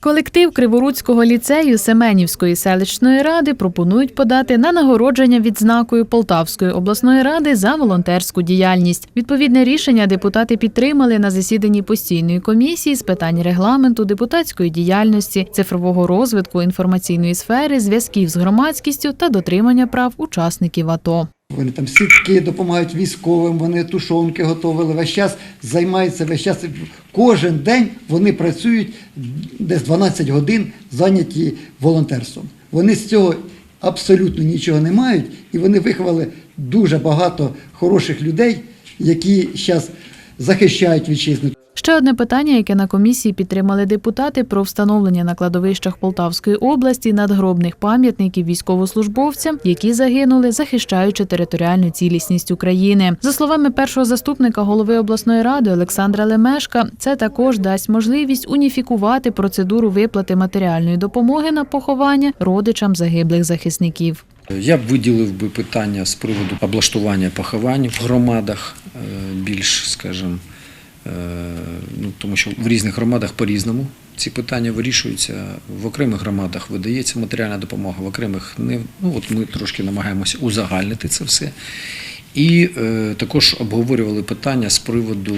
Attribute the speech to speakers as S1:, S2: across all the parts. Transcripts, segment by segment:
S1: Колектив Криворуцького ліцею Семенівської селищної ради пропонують подати на нагородження відзнакою Полтавської обласної ради за волонтерську діяльність. Відповідне рішення депутати підтримали на засіданні постійної комісії з питань регламенту, депутатської діяльності, цифрового розвитку, інформаційної сфери, зв'язків з громадськістю та дотримання прав учасників АТО.
S2: Вони там сітки допомагають військовим, вони тушонки готували, весь час займаються, весь час кожен день вони працюють десь 12 годин зайняті волонтерством. Вони з цього абсолютно нічого не мають, і вони виховали дуже багато хороших людей, які зараз захищають вітчизну.
S1: Ще одне питання, яке на комісії підтримали депутати про встановлення на кладовищах Полтавської області надгробних пам'ятників військовослужбовцям, які загинули, захищаючи територіальну цілісність України. За словами першого заступника голови обласної ради Олександра Лемешка, це також дасть можливість уніфікувати процедуру виплати матеріальної допомоги на поховання родичам загиблих захисників.
S3: Я б виділив би питання з приводу облаштування поховань в громадах більш, скажімо, е, ну, тому що в різних громадах по-різному ці питання вирішуються. В окремих громадах видається матеріальна допомога, в окремих не. Ну, от ми трошки намагаємося узагальнити це все. І е, також обговорювали питання з приводу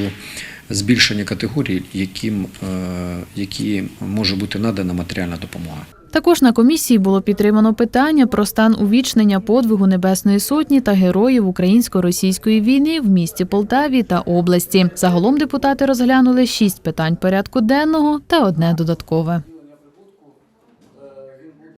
S3: збільшення категорій, яким, е, які може бути надана матеріальна допомога.
S1: Також на комісії було підтримано питання про стан увічнення подвигу Небесної Сотні та героїв українсько-російської війни в місті Полтаві та області. Загалом депутати розглянули шість питань порядку денного та одне додаткове.